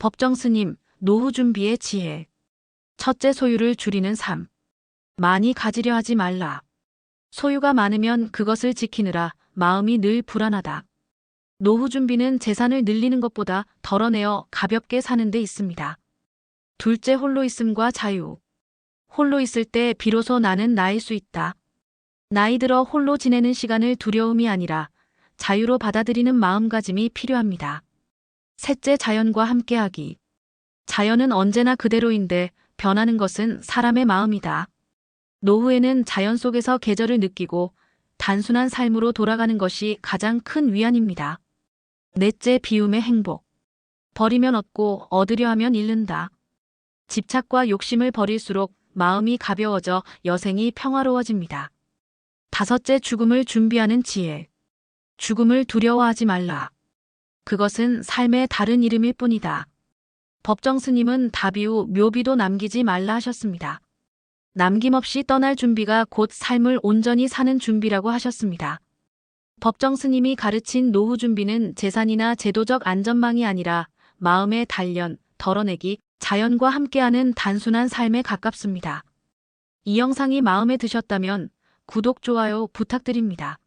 법정 스님, 노후 준비의 지혜. 첫째 소유를 줄이는 삶. 많이 가지려 하지 말라. 소유가 많으면 그것을 지키느라 마음이 늘 불안하다. 노후 준비는 재산을 늘리는 것보다 덜어내어 가볍게 사는 데 있습니다. 둘째 홀로 있음과 자유. 홀로 있을 때 비로소 나는 나일 수 있다. 나이 들어 홀로 지내는 시간을 두려움이 아니라 자유로 받아들이는 마음가짐이 필요합니다. 셋째 자연과 함께하기. 자연은 언제나 그대로인데 변하는 것은 사람의 마음이다. 노후에는 자연 속에서 계절을 느끼고 단순한 삶으로 돌아가는 것이 가장 큰 위안입니다. 넷째 비움의 행복. 버리면 얻고 얻으려 하면 잃는다. 집착과 욕심을 버릴수록 마음이 가벼워져 여생이 평화로워집니다. 다섯째 죽음을 준비하는 지혜. 죽음을 두려워하지 말라. 그것은 삶의 다른 이름일 뿐이다. 법정 스님은 후 묘비도 남기지 말라 하셨습니다. 남김없이 떠날 준비가 곧 삶을 온전히 사는 준비라고 하셨습니다. 법정 스님이 가르친 노후 준비는 재산이나 제도적 안전망이 아니라 마음의 단련, 덜어내기, 자연과 함께하는 단순한 삶에 가깝습니다. 이 영상이 마음에 드셨다면 구독, 좋아요 부탁드립니다.